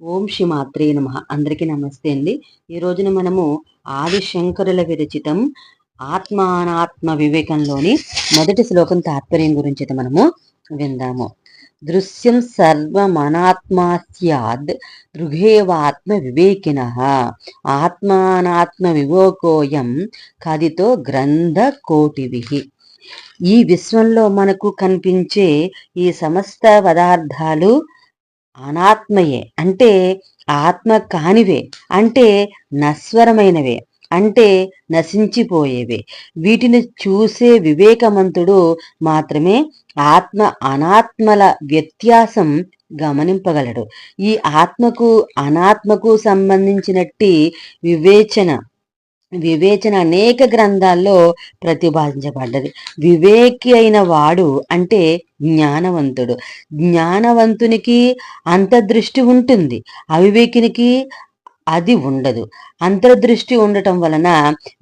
ఓం శ్రీ మాత్రే నమ. అందరికీ నమస్తే అండి. ఈ రోజున మనము ఆదిశంకరుల విరచితం ఆత్మానాత్మ వివేకంలోని మొదటి శ్లోకం తాత్పర్యం గురించి అయితే మనము విందాము. దృశ్యం సర్వమనాత్మాస్యాద్ దృఘేవాత్మ వివేకిన. ఆత్మానాత్మ వివేకోయం కదితో గ్రంథ కోటివి ఈ విశ్వంలో మనకు కనిపించే ఈ సమస్త పదార్థాలు అనాత్మయే. అంటే ఆత్మ కానివే అంటే నశ్వరమైనవే అంటే నశించిపోయేవే. వీటిని చూసే వివేకమంతుడు మాత్రమే ఆత్మ అనాత్మల వ్యత్యాసం గమనింపగలడు. ఈ ఆత్మకు అనాత్మకు సంబంధించినట్టి వివేచన వివేచన అనేక గ్రంథాల్లో ప్రతిపాదించబడ్డది. వివేకి అయిన వాడు అంటే జ్ఞానవంతుడు. జ్ఞానవంతునికి అంతర్దృష్టి ఉంటుంది. అవివేకినికి అది ఉండదు. అంతర్దృష్టి ఉండటం వలన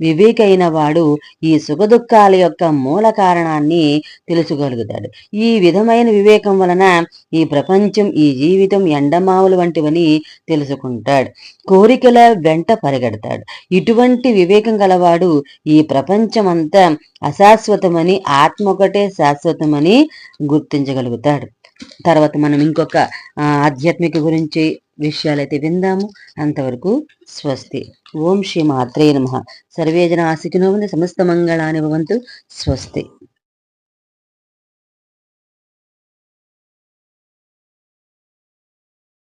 వివేకైన వాడు ఈ సుఖదుఖాల యొక్క మూల కారణాన్ని తెలుసుకోగలుగుతాడు. ఈ విధమైన వివేకం వలన ఈ ప్రపంచం ఈ జీవితం ఎండమావులు వంటివని తెలుసుకుంటాడు. కోరికల వెంట పరిగెడతాడు. ఇటువంటి వివేకం గలవాడు ఈ ప్రపంచమంతా అశాశ్వతమని ఆత్మ ఒకటే శాశ్వతమని గుర్తించగలుగుతాడు. తర్వాత మనం ఇంకొక ఆధ్యాత్మిక గురించి విషయాలైతే విందాము. అంతవరకు స్వస్తి. ఓం శ్రీ మాత్రే నమ. సర్వేజన ఆశికినో సమస్త మంగళాని భవంతు. స్వస్తి.